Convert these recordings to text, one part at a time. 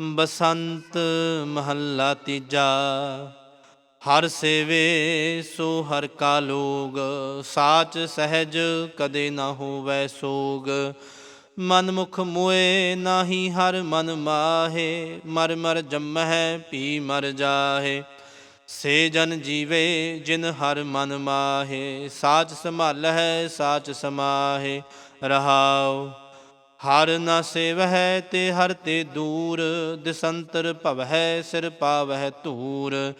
ਬਸੰਤ ਮਹੱਲਾ ਤੀਜਾ, ਹਰ ਸੇਵੇ ਸੋ ਹਰ ਕਾ ਲੋਗ, ਸਾਚ ਸਹਿਜ ਕਦੇ ਨਾ ਹੋਵੈ ਸੋਗ। ਮਨ ਮੁਖ ਮੋਏ ਨਾਹੀ ਹਰ ਮਨ ਮਾਹੇ, ਮਰ ਮਰ ਜੰਮਹਿ ਪੀ ਮਰ ਜਾਹੇ। ਸੇ ਜਨ ਜੀਵੇ ਜਿਨ ਹਰ ਮਨ ਮਾਹੇ, ਸਾਚ ਸੰਭਾਲਹਿ, ਸਾਚ ਸਮਾਹੇ, ਰਹਾਉ। ਹਰ ਨਾ ਸੇਵਹਿ ਤੇ ਹਰ ਤੇ ਦੂਰ, ਦਿਸੰਤਰ ਭਵਹਿ, ਸਿਰ ਪਾਵਹਿ ਧੂਰ।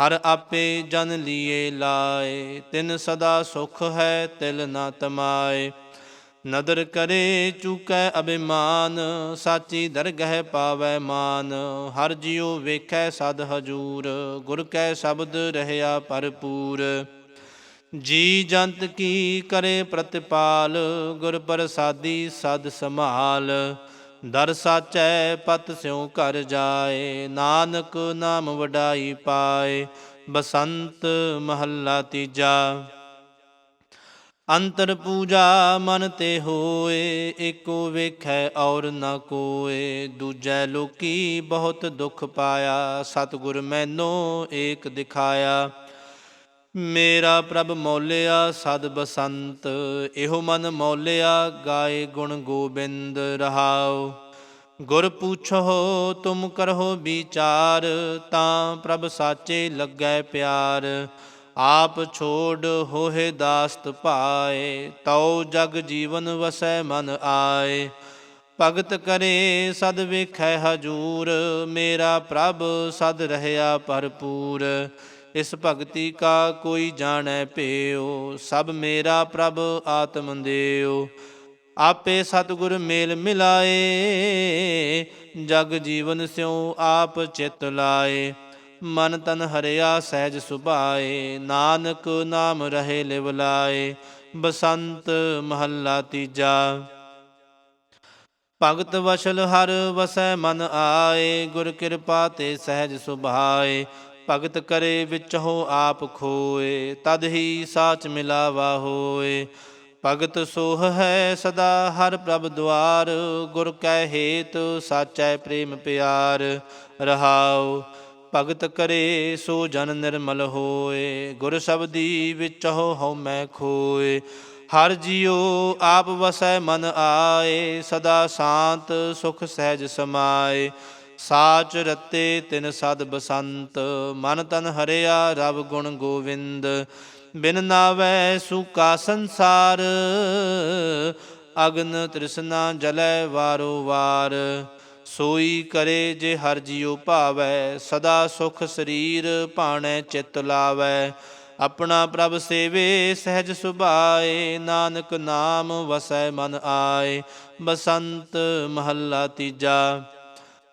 ਹਰ ਆਪੇ ਜਨ ਲੀਏ ਲਾਏ, ਤਿਨ ਸਦਾ ਸੁਖ ਹੈ ਤਿਲ ਨਾ ਤਮਾਏ। ਨਦਰ ਕਰੇ ਚੁਕੈ ਅਭਿਮਾਨ, ਸਾਚੀ ਦਰਗਹਿ ਪਾਵੈ ਮਾਨ। ਹਰ ਜਿਉ ਵੇਖੈ ਸਦ ਹਜੂਰ, ਗੁਰ ਕੈ ਸ਼ਬਦ ਰਹਿਆ ਭਰਪੂਰ। ਜੀ ਜੰਤ ਕੀ ਕਰੇ ਪ੍ਰਤਿਪਾਲ, ਗੁਰ ਪ੍ਰਸਾਦੀ ਸਦ ਸੰਭਾਲ। ਦਰ ਸਾਚੈ ਪਤ ਸਿਉ ਘਰ ਜਾਏ, ਨਾਨਕ ਨਾਮ ਵਡਾਈ ਪਾਏ, ਬਸੰਤ ਮਹੱਲਾ ਤੀਜਾ। ਅੰਤਰ ਪੂਜਾ ਮਨ ਤੇ ਹੋਏ, ਏਕੋ ਵੇਖੈ ਔਰ ਨ ਕੋਏ। ਦੂਜੈ ਲੋਕੀ ਬਹੁਤ ਦੁਖ ਪਾਇਆ, ਸਤਿਗੁਰ ਮੈਨੂੰ ਏਕ ਦਿਖਾਇਆ। ਮੇਰਾ ਪ੍ਰਭ ਮੌਲਿਆ ਸਦ ਬਸੰਤ, ਇਹੋ ਮਨ ਮੌਲਿਆ ਗਾਏ ਗੁਣ ਗੋਬਿੰਦ ਰਹਾਉ। ਗੁਰ ਪੁੱਛੋ ਤੁਮ ਕਰੋ ਵਿਚਾਰ, ਤਾਂ ਪ੍ਰਭ ਸਾਚੇ ਲੱਗੈ ਪਿਆਰ। ਆਪ ਛੋੜ ਹੋਏ ਦਾਸਤ ਪਾਏ, ਤਉ ਜਗ ਜੀਵਨ ਵਸੈ ਮਨ ਆਏ। ਭਗਤ ਕਰੇ ਸਦ ਵੇਖੈ ਹਜੂਰ, ਮੇਰਾ ਪ੍ਰਭ ਸਦ ਰਹਿਆ ਭਰਪੂਰ। ਇਸ ਭਗਤੀ ਕਾ ਕੋਈ ਜਾਣੈ ਭੇਉ, ਸਭ ਮੇਰਾ ਪ੍ਰਭ ਆਤਮ ਦੇਉ। ਆਪੇ ਸਤਿਗੁਰ ਮੇਲ ਮਿਲਾਏ, ਜਗ ਜੀਵਨ ਸਿਉ ਆਪ ਚਿਤ ਲਾਏ। ਮਨ ਤਨ ਹਰਿਆ ਸਹਿਜ ਸੁਭਾਏ, ਨਾਨਕ ਨਾਮ ਰਹੇ ਲਿਵ ਲਾਏ, ਬਸੰਤ ਮਹੱਲਾ ਤੀਜਾ। ਭਗਤ ਵਸ਼ਲ ਹਰ ਵਸੈ ਮਨ ਆਏ, ਗੁਰ ਕਿਰਪਾ ਤੇ ਸਹਿਜ ਸੁਭਾਏ। ਭਗਤ ਕਰੇ ਵਿਚਹੁ ਆਪ ਖੋਏ, ਤਦ ਹੀ ਸਾਚ ਮਿਲਾਵਾ ਹੋਏ। ਭਗਤ ਸੋਹ ਹੈ ਸਦਾ, ਹਰ ਪ੍ਰਭ ਦੁਆਰ। ਗੁਰ ਕੈ ਹੇਤ, ਸਾਚੈ ਪ੍ਰੇਮ ਪਿਆਰ। ਰਹਾਉ, ਭਗਤ ਕਰੇ ਸੋ ਜਨ ਨਿਰਮਲ ਹੋਏ। ਗੁਰ ਸ਼ਬਦੀ ਵਿਚਹੁ ਹਉ ਮੈਂ ਖੋਏ। ਹਰ ਜਿਉ ਆਪ ਵਸੈ ਮਨ ਆਏ, ਸਦਾ ਸ਼ਾਂਤ ਸੁਖ ਸਹਿਜ ਸਮਾਏ। ਸਾਚ ਰਤੇ ਤਿਨ ਸਦ ਬਸੰਤ, ਮਨ ਤਨ ਹਰਿਆ ਰਬ ਗੁਣ ਗੋਵਿੰਦ, ਬਿਨ ਨਾਵੈ ਸੁਕਾ ਸੰਸਾਰ, ਅਗਨ ਤ੍ਰਿਸ਼ਨਾ ਜਲੈ ਵਾਰੋ ਵਾਰ, ਸੋਈ ਕਰੇ ਜੇ ਹਰ ਜਿਉ ਭਾਵੈ, ਸਦਾ ਸੁਖ ਸਰੀਰ ਭਾਣੈ ਚਿਤ ਲਾਵੈ, ਆਪਣਾ ਪ੍ਰਭ ਸੇਵੇ ਸਹਿਜ ਸੁਭਾਏ, ਨਾਨਕ ਨਾਮ ਵਸੈ ਮਨ ਆਏ, ਬਸੰਤ ਮਹੱਲਾ ਤੀਜਾ।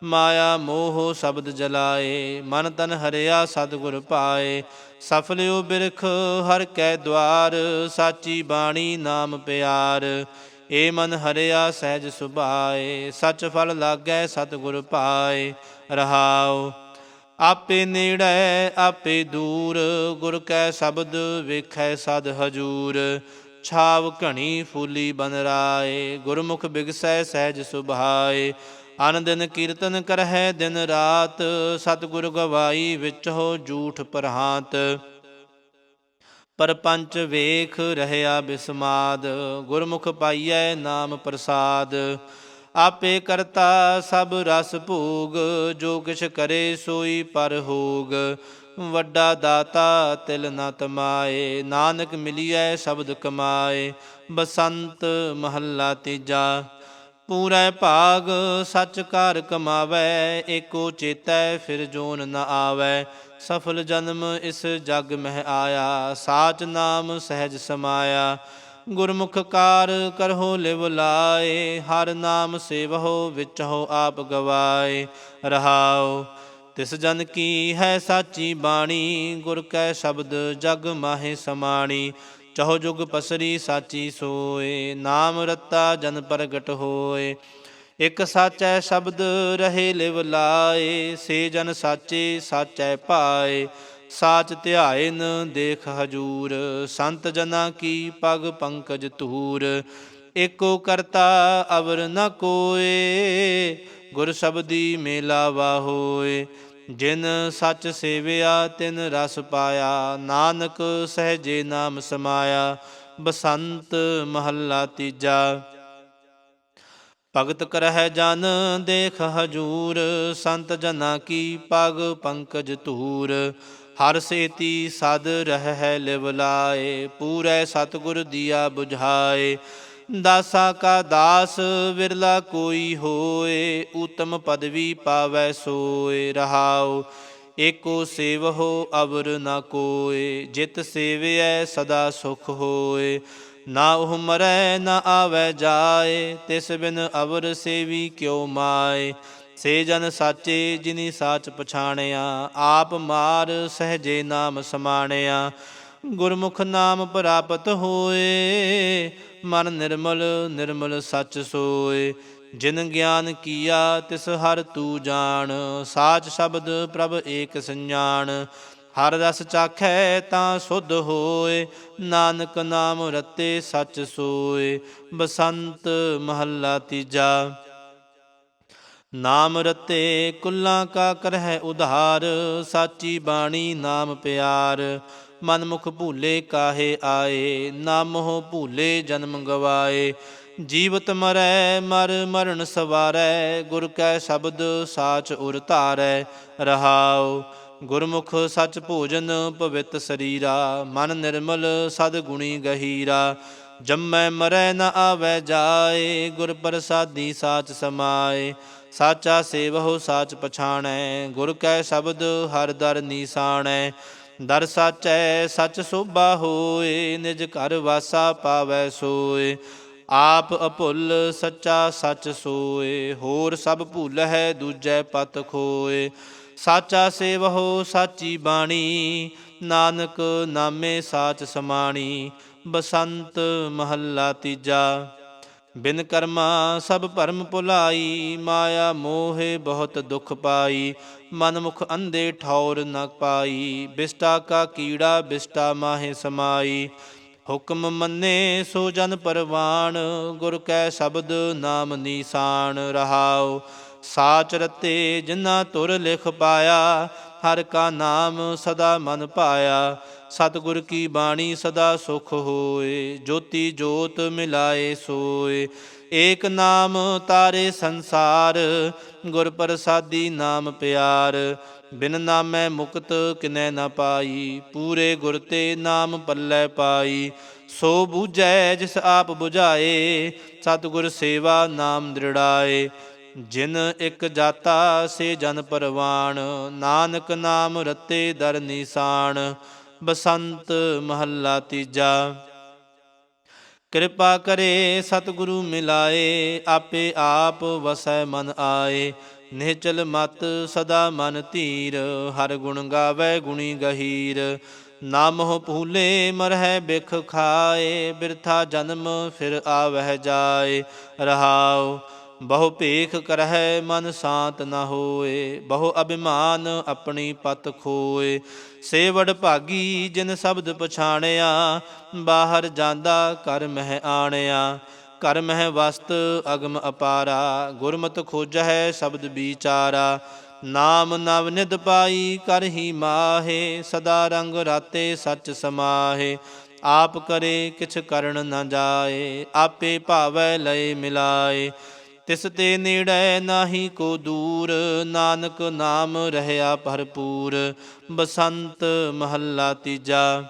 ਮਾਇਆ ਮੋਹ ਸ਼ਬਦ ਜਲਾਏ, ਮਨ ਤਨ ਹਰਿਆ ਸਤਿਗੁਰ ਪਾਏ। ਸਫਲਿਓ ਬਿਰਖ, ਹਰ ਕੈ ਦਵਾਰ, ਸਾਚੀ ਬਾਣੀ ਨਾਮ ਪਿਆਰ। ਏ ਮਨ ਹਰਿਆ ਸਹਿਜ ਸੁਭਾਏ, ਸਚ ਫਲ ਲਾਗੈ ਸਤਿਗੁਰ ਪਾਏ। ਰਹਾਉ, ਆਪੇ ਨੇੜੈ, ਆਪੇ ਦੂਰ, ਗੁਰ ਕੈ ਸ਼ਬਦ ਵੇਖੈ ਸਦ ਹਜੂਰ। ਛਾਵ ਘਣੀ ਫੂਲੀ ਬਨ ਰਾਏ, ਗੁਰਮੁਖ ਬਿਗਸੈ ਸਹਿਜ ਸੁਭਾਏ। ਅਨ ਦਿਨ ਕੀਰਤਨ ਕਰਹਿ ਦਿਨ ਰਾਤ, ਸਤਿਗੁਰ ਗਵਾਈ ਵਿੱਚ ਹੋ ਝੂਠ ਪਰਹਾਤ। ਪਰਪੰਚ ਵੇਖ ਰਹਿਆ ਬਿਸਮਾਦ, ਗੁਰਮੁਖ ਪਾਈਐ ਨਾਮ ਪ੍ਰਸਾਦ। ਆਪੇ ਕਰਤਾ ਸਭ ਰਸ ਭੋਗ, ਜੋ ਕਿਛ ਕਰੇ ਸੋਈ ਪਰ ਹੋਗ। ਵੱਡਾ ਦਾਤਾ ਤਿਲ ਨ ਤਮਾਏ, ਨਾਨਕ ਮਿਲਿਐ ਸ਼ਬਦ ਕਮਾਏ। ਬਸੰਤ ਮਹੱਲਾ ਤੀਜਾ। ਪੂਰੈ ਭਾਗ, ਸੱਚ ਘਰ ਕਮਾਵੈ, ਏਕੋ ਚੇਤੈ ਫਿਰ ਜੋਨ ਨ ਆਵੈ। ਸਫਲ ਜਨਮ ਇਸ ਜਗ ਮਹਿ ਆਇਆ, ਸਾਚ ਨਾਮ ਸਹਿਜ ਸਮਾਇਆ। ਗੁਰਮੁਖ ਕਾਰ ਕਰਹੁ ਲਿਵ ਲਾਏ, ਹਰ ਨਾਮ ਸੇਵਹੁ ਵਿਚਹੁ ਆਪ ਗਵਾਏ। ਰਹਾਉ, ਤਿਸ ਜਨ ਕੀ ਹੈ ਸਾਚੀ ਬਾਣੀ, ਗੁਰ ਕੈ ਸ਼ਬਦ ਜਗ ਮਾਹੇ ਸਮਾਣੀ। ਚਹੁ ਜੁਗ ਪਸਰੀ ਸਾਚੀ ਸੋਏ, ਨਾਮ ਰਤਾ ਜਨ ਪ੍ਰਗਟ ਹੋਏ। ਇਕ ਸਾਚੈ ਸ਼ਬਦ ਰਹੇ ਲਿਵ ਲਾਏ, ਸੇ ਜਨ ਸਾਚੇ ਸਾਚੈ ਪਾਏ। ਸਾਚ ਧਿਆਇਨ ਦੇਖ ਹਜੂਰ, ਸੰਤ ਜਨਾ ਕੀ ਪਗ ਪੰਕਜ ਧੂਰ। ਏਕੋ ਕਰਤਾ ਅਵਰ ਨ ਕੋਏ, ਗੁਰ ਸ਼ਬਦੀ ਮੇਲਾਵਾ ਹੋਏ ਜਿਨ ਸੱਚ ਸੇਵਿਆ, ਤਿਨ ਰਸ ਪਾਇਆ। ਨਾਨਕ ਸਹਜੇ ਨਾਮ ਸਮਾਇਆ। ਬਸੰਤ ਮਹੱਲਾ ਤੀਜਾ। ਭਗਤ ਕਰਹਿ ਜਨ, ਦੇਖ ਹਜੂਰ। ਸੰਤ ਜਨਾ ਕੀ ਪਗ ਪੰਕਜ ਧੂਰ। ਹਰ ਸੇਤੀ ਸਦ ਰਹਿ ਲਿਵ ਲਾਏ। ਪੂਰੇ ਸਤਗੁਰ ਦੀਆ ਬੁਝਾਏ। ਦਾਸਾ ਕਾ ਦਾਸ ਵਿਰਲਾ ਕੋਈ ਹੋਏ, ਉਤਮ ਪਦਵੀ ਪਾਵੈ ਸੋਏ, ਰਹਾਉ। ਏਕੋ ਸੇਵਹੋ ਅਵਰ ਨਾ ਕੋਏ, ਜਿਤ ਸੇਵਿਐ ਸਦਾ ਸੁਖ ਹੋਏ। ਨਾ ਉਹ ਮਰੈ, ਨਾ ਆਵੈ ਜਾਏ, ਤਿਸ ਬਿਨ ਅਵਰ ਸੇਵੀ ਕਿਉ ਮਾਏ। ਸੇ ਜਨ ਸਾਚੇ ਜਿਨੀ ਸਾਚ ਪਛਾਣਿਆ, ਆਪ ਮਾਰ ਸਹਜੇ ਨਾਮ ਸਮਾਣਿਆ। ਗੁਰਮੁਖ ਨਾਮ ਪ੍ਰਾਪਤ ਹੋਏ ਮਨ ਨਿਰਮਲ ਨਿਰਮਲ ਸੱਚ ਸੋਏ। ਜਿਨ ਗਿਆਨ ਕੀਆ, ਤਿਸ ਹਰ ਤੂ ਜਾਣ। ਸਾਚ ਸ਼ਬਦ ਪ੍ਰਭ ਏਕ ਸੰਜਾਨ ਹਰ ਰਸ ਚਾਖੈ ਤਾਂ ਸੁਧ ਹੋਏ। ਨਾਨਕ ਨਾਮ ਰਤੇ ਸੱਚ ਸੋਏ। ਬਸੰਤ ਮਹੱਲਾ ਤੀਜਾ। ਨਾਮ ਰਤੇ ਕੁੱਲਾਂ ਕਾ ਕਰਹਿ ਉਧਾਰ। ਸਾਚੀ ਬਾਣੀ ਨਾਮ ਪਿਆਰ। ਮਨ ਮੁਖ ਭੂਲੇ ਕਾਹੇ ਆਏ ਨਾਮ ਹੋ ਭੂਲੇ ਜਨਮ ਗਵਾਏ। ਜੀਵਤ ਮਰੈ, ਮਰ ਮਰਨ ਸਵਾਰੈ, ਗੁਰ ਕੈ ਸ਼ਬਦ ਸਾਚ ਉਰ ਧਾਰੈ, ਰਹਾਉ। ਗੁਰਮੁਖ ਸਚ ਭੋਜਨ ਪਵਿੱਤ ਸਰੀਰਾ, ਮਨ ਨਿਰਮਲ ਸਦ ਗੁਣੀ ਗਹੀਰਾ। ਜੰਮੈ ਮਰੈ ਨ ਆਵੈ ਜਾਏ, ਗੁਰ ਪ੍ਰਸਾਦੀ ਸਾਚ ਸਮਾਏ। ਸਾਚਾ ਸੇਵਹੁ ਸਾਚ ਪਛਾਣੈ, ਗੁਰ ਕੈ ਸ਼ਬਦ ਹਰ ਦਰ ਨੀਸਾਣੈ। ਦਰ ਸਾਚੈ, ਸਚ ਸੋਭਾ ਹੋਏ, ਨਿਜ ਘਰ ਵਾਸਾ ਪਾਵੈ ਸੋਏ। ਆਪ ਅਭੁੱਲ, ਸੱਚਾ ਸੱਚ ਸੋਏ, ਹੋਰ ਸਭ ਭੁੱਲ ਹੈ ਦੂਜੈ ਪਤ ਖੋਏ। ਸਾਚਾ ਸੇਵਹੁ, ਸਾਚੀ ਬਾਣੀ, ਨਾਨਕ ਨਾਮੇ ਸਾਚ ਸਮਾਣੀ, ਬਸੰਤ ਮਹੱਲਾ ਤੀਜਾ। ਬਿਨ ਕਰਮਾ ਸਭ ਭਰਮ ਭੁਲਾਈ, ਮਾਇਆ ਮੋਹਿ ਬਹੁਤ ਦੁਖ ਪਾਈ। ਮਨ ਮੁਖ ਅੰਧੇ ਠੌਰ ਨ ਪਾਈ, ਬਿਸਟਾ ਕਾ ਕੀੜਾ ਬਿਸਟਾ ਮਾਹੇ ਸਮਾਈ। ਹੁਕਮ ਮੰਨੇ ਸੋ ਜਨ ਪਰਵਾਨ ਗੁਰ ਕੈ ਸ਼ਬਦ ਨਾਮ ਨੀਸਾਨ ਰਹਾਉ। ਸਾਚ ਰਤੇ ਜਿਨਾ ਤੁਰ ਲਿਖ ਪਾਇਆ ਹਰ ਕਾ ਨਾਮ ਸਦਾ ਮਨ ਪਾਇਆ, ਸਤਿਗੁਰ ਕੀ ਬਾਣੀ ਸਦਾ ਸੁਖ ਹੋਏ, ਜੋਤੀ ਜੋਤ ਮਿਲਾਏ ਸੋਏ। ਏਕ ਨਾਮ ਤਾਰੇ ਸੰਸਾਰ, ਗੁਰ ਪ੍ਰਸਾਦੀ ਨਾਮ ਪਿਆਰ। ਬਿਨ ਨਾਮੈ ਮੁਕਤ ਕਿਨੈ ਨਾ ਪਾਈ, ਪੂਰੇ ਗੁਰ ਤੇ ਨਾਮ ਪੱਲੇ ਪਾਈ। ਸੋ ਬੂਝੈ ਜਿਸ ਆਪ 부ਝਾਏ ਸਤਿਗੁਰ ਸੇਵਾ ਨਾਮ ਦ੍ਰਿੜਾਏ। ਜਿਨ ਇੱਕ ਜਾਤਾ ਸੇ ਜਨ ਪਰਵਾਨ ਨਾਨਕ ਨਾਮ ਰਤੇ ਦਰ ਨਿਸ਼ਾਨ, ਬਸੰਤ ਮਹੱਲਾ ਤੀਜਾ। ਕਿਰਪਾ ਕਰੇ ਸਤਿਗੁਰੂ ਮਿਲਾਏ, ਆਪੇ ਆਪ ਵਸੈ ਮਨ ਆਏ। ਨਿਹਚਲ ਮਤ ਸਦਾ ਮਨ ਧੀਰ, ਹਰ ਗੁਣ ਗਾਵੇ ਗੁਣੀ ਗਹੀਰ। ਨਾਮਹੁ ਭੂਲੇ, ਮਰਹਿ ਬਿਖ ਖਾਏ, ਬਿਰਥਾ ਜਨਮ ਫਿਰ ਆਵਹਿ ਜਾਏ। ਰਹਾਉ ਬਹੁ ਭੇਖ ਕਰਹਿ ਮਨ ਸ਼ਾਂਤ ਨ ਹੋਏ, ਬਹੁ ਅਭਿਮਾਨ ਆਪਣੀ ਪਤ ਖੋਏ। ਸੇਵੜ ਭਾਗੀ ਜਿਨ ਸ਼ਬਦ ਪਛਾਣਿਆ, ਬਾਹਰ ਜਾਂਦਾ ਕਰ ਮਹਿ ਆਣਿਆ। ਕਰ ਮਹਿ ਵਸਤ ਅਗਮ ਅਪਾਰਾ, ਗੁਰਮਤਿ ਖੋਜਹਿ ਸ਼ਬਦ ਵਿਚਾਰਾ। ਨਾਮ ਨਵ ਨਿਦ ਪਾਈ ਕਰ ਹੀ ਮਾਹੇ, ਸਦਾ ਰੰਗ ਰਾਤੇ ਸੱਚ ਸਮਾਹੇ। ਆਪ ਕਰੇ ਕਿਛ ਕਰਨ ਨਾ ਜਾਏ, ਆਪੇ ਭਾਵੈ ਲਏ ਮਿਲਾਏ। ਤਿਸ ਤੇ ਨੇੜੇ ਨਾਹੀ ਕੋ ਦੂਰ, ਨਾਨਕ ਨਾਮ ਰਹਿਆ ਭਰਪੂਰ, ਬਸੰਤ ਮਹੱਲਾ ਤੀਜਾ।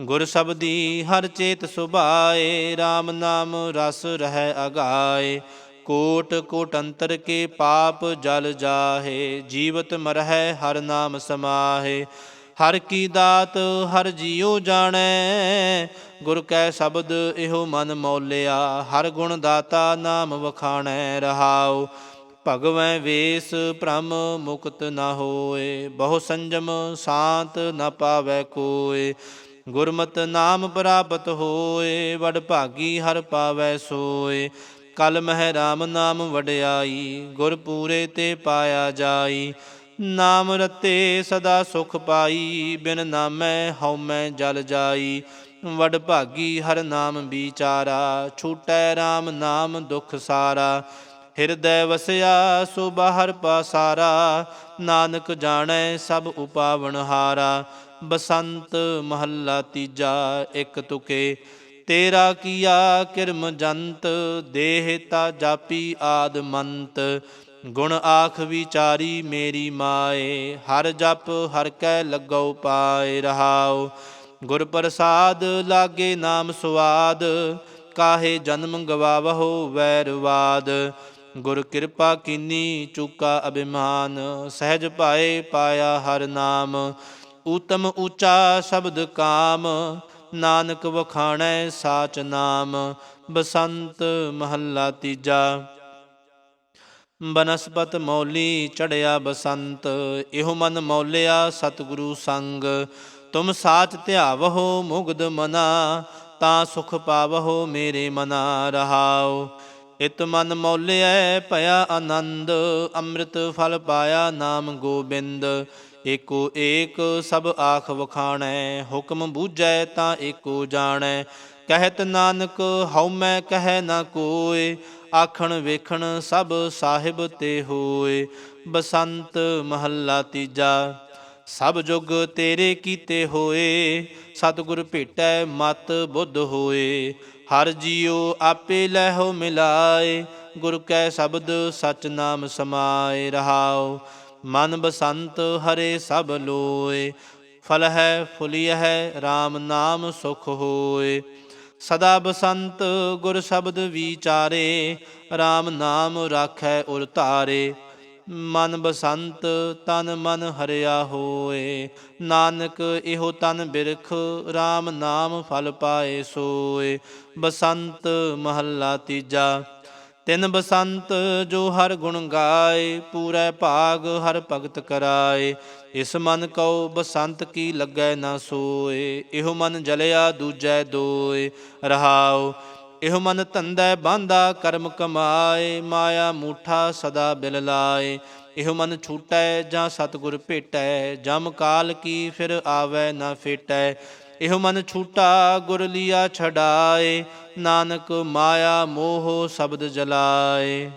ਗੁਰ ਸਬਦੀ ਹਰ ਚੇਤ ਸੁਭਾਏ RAM ਨਾਮ ਰਸ ਰਹਿ ਅਗਾਏ। ਕੋਟ ਕੋਟ ਅੰਤਰ ਕੇ ਪਾਪ ਜਲ ਜਾਹੇ, ਜੀਵਤ ਮਰਹਿ ਹਰ ਨਾਮ ਸਮਾਹੇ। ਹਰ ਕੀ ਦਾਤ ਹਰ ਜੀਉ ਜਾਣੈ, ਗੁਰ ਕੈ ਸ਼ਬਦ ਇਹੋ ਮਨ ਮੌਲਿਆ, ਹਰ ਗੁਣ ਦਾਤਾ ਨਾਮ ਵਖਾਣੈ, ਰਹਾਉ ਭਗਵੈ ਵੇਸ ਭ੍ਰਮ ਮੁਕਤ ਨਾ ਹੋਏ, ਬਹੁ ਸੰਜਮ ਸ਼ਾਂਤ ਨਾ ਪਾਵੈ ਕੋਏ, ਗੁਰਮਤਿ ਨਾਮ ਪ੍ਰਾਪਤ ਹੋਏ, ਵਡ ਭਾਗੀ ਹਰ ਪਾਵੈ ਸੋਏ, ਕਲ ਮਹਿ RAM ਨਾਮ ਵਡਿਆਈ, ਗੁਰ ਪੂਰੇ ਤੇ ਪਾਇਆ ਜਾਈ ਨਾਮ ਰਤੇ ਸਦਾ ਸੁਖ ਪਾਈ, ਬਿਨ ਨਾਮੈ ਹਉਮੈ ਜਲ ਜਾਈ। ਵਡ ਭਾਗੀ ਹਰ ਨਾਮ ਵਿਚਾਰਾ, ਛੂਟੈ RAM ਨਾਮ ਦੁਖ ਸਾਰਾ। ਹਿਰਦੈ ਵਸਿਆ ਸੋ ਬਾਹਰ ਪਾਸਾਰਾ। ਨਾਨਕ ਜਾਣੈ ਸਭ ਉਪਾਵਨ ਹਾਰਾ। ਬਸੰਤ ਮਹੱਲਾ ਤੀਜਾ, ਇੱਕ ਤੁਕੇ। ਤੇਰਾ ਕੀਆ ਕਿਰਮ ਜੰਤ, ਦੇਹ ਤਾ ਜਾਪੀ ਆਦ ਮੰਤ। ਗੁਣ ਆਖ ਵਿਚਾਰੀ ਮੇਰੀ ਮਾਏ, ਹਰ ਜਪ ਹਰ ਕੈ ਲੱਗਉ ਪਾਏ ਰਹਾਉ। ਗੁਰ ਪ੍ਰਸਾਦ ਲਾਗੇ ਨਾਮ ਸੁਆਦ, ਕਾਹੇ ਜਨਮ ਗਵਾਵਹੁ ਵੈਰਵਾਦ ਗੁਰ ਕਿਰਪਾ ਕੀਨੀ ਚੁਕਾ ਅਭਿਮਾਨ, ਸਹਿਜ ਪਾਏ ਪਾਇਆ ਹਰ ਨਾਮ। ਊਤਮ ਉੱਚਾ ਸ਼ਬਦ ਕਾਮ, ਨਾਨਕ ਵਖਾਣੈ ਸਾਚ ਨਾਮ। ਬਸੰਤ ਮਹੱਲਾ ਤੀਜਾ। ਬਨਸਪਤ ਮੌਲੀ ਚੜਿਆ ਬਸੰਤ, ਇਹੋ ਮਨ ਮੌਲਿਆ ਸਤਿਗੁਰੂ ਸੰਗ। ਤੁਮ ਸਾਚ ਧਿਆਵਹੋ ਮੁਗਦ ਮਨਾ, ਤਾਂ ਸੁਖ ਪਾਵਹੋ ਮੇਰੇ ਮਨਾ ਰਹਾਓ ਇਤ ਮਨ ਮੌਲਿਐ ਭਇਆ ਆਨੰਦ, ਅੰਮ੍ਰਿਤ ਫਲ ਪਾਇਆ ਨਾਮ ਗੋਬਿੰਦ। ਏਕੋ ਏਕ ਸਭ ਆਖ ਵਖਾਣੈ, ਹੁਕਮ ਬੂਝੈ ਤਾਂ ਏਕੋ ਜਾਣੈ। ਕਹਿਤ ਨਾਨਕ ਹਉ ਮੈਂ ਕਹਿ ਨਾ ਕੋਇ ਆਖਣ ਵੇਖਣ ਸਭ ਸਾਹਿਬ ਤੇ ਹੋਏ। ਬਸੰਤ ਮਹੱਲਾ ਤੀਜਾ, ਸਭ ਜੁਗ ਤੇਰੇ ਕੀਤੇ ਹੋਏ। ਸਤਿਗੁਰ ਭੇਟੈ ਮਤ ਬੁੱਧ ਹੋਏ। ਹਰ ਜੀਉ ਆਪੇ ਲਹਿਓ ਮਿਲਾਏ। ਗੁਰ ਕੈ ਸ਼ਬਦ ਸਚ ਨਾਮ ਸਮਾਏ ਰਹਾਓ ਮਨ ਬਸੰਤ ਹਰੇ ਸਭ ਲੋਏ। ਫਲ ਹੈ ਫੁਲਿ ਹੈ RAM ਨਾਮ ਸੁਖ ਹੋਏ। ਸਦਾ ਬਸੰਤ ਗੁਰ ਸ਼ਬਦ ਵਿਚਾਰੇ RAM ਨਾਮ ਰਾਖੈ ਉਰ ਧਾਰੇ। ਮਨ ਬਸੰਤ, ਤਨ ਮਨ ਹਰਿਆ ਹੋਏ। ਨਾਨਕ ਇਹੋ ਤਨ ਬਿਰਖ RAM ਨਾਮ ਫਲ ਪਾਏ ਸੋਏ। ਬਸੰਤ ਮਹੱਲਾ ਤੀਜਾ, ਤਿੰਨ ਬਸੰਤ ਜੋ ਹਰ ਗੁਣ ਗਾਏ, ਪੂਰੇ ਭਾਗ ਹਰ ਭਗਤ ਕਰਾਏ। ਇਸ ਮਨ ਕਉ ਬਸੰਤ ਕੀ ਲੱਗੈ ਨਾ ਸੋਏ, ਇਹੋ ਮਨ ਜਲਿਆ ਦੂਜੈ ਦੋਏ, ਰਹਾਉ, ਇਹੋ ਮਨ ਧੰਦੈ ਬਾਂਦਾ ਕਰਮ ਕਮਾਏ, ਮਾਇਆ ਮੂਠਾ ਸਦਾ ਬਿਲ ਲਾਏ, ਇਹੋ ਮਨ ਛੂਟੈ ਜਾਂ ਸਤਿਗੁਰ ਭੇਟੈ, ਜਮ ਕਾਲ ਕੀ ਫਿਰ ਆਵੈ ਨਾ ਫੇਟੈ, ਇਹੋ ਮਨ ਛੂਟਾ ਗੁਰ ਲੀਆ ਛਡਾਏ, ਨਾਨਕ ਮਾਇਆ ਮੋਹ ਸ਼ਬਦ ਜਲਾਏ।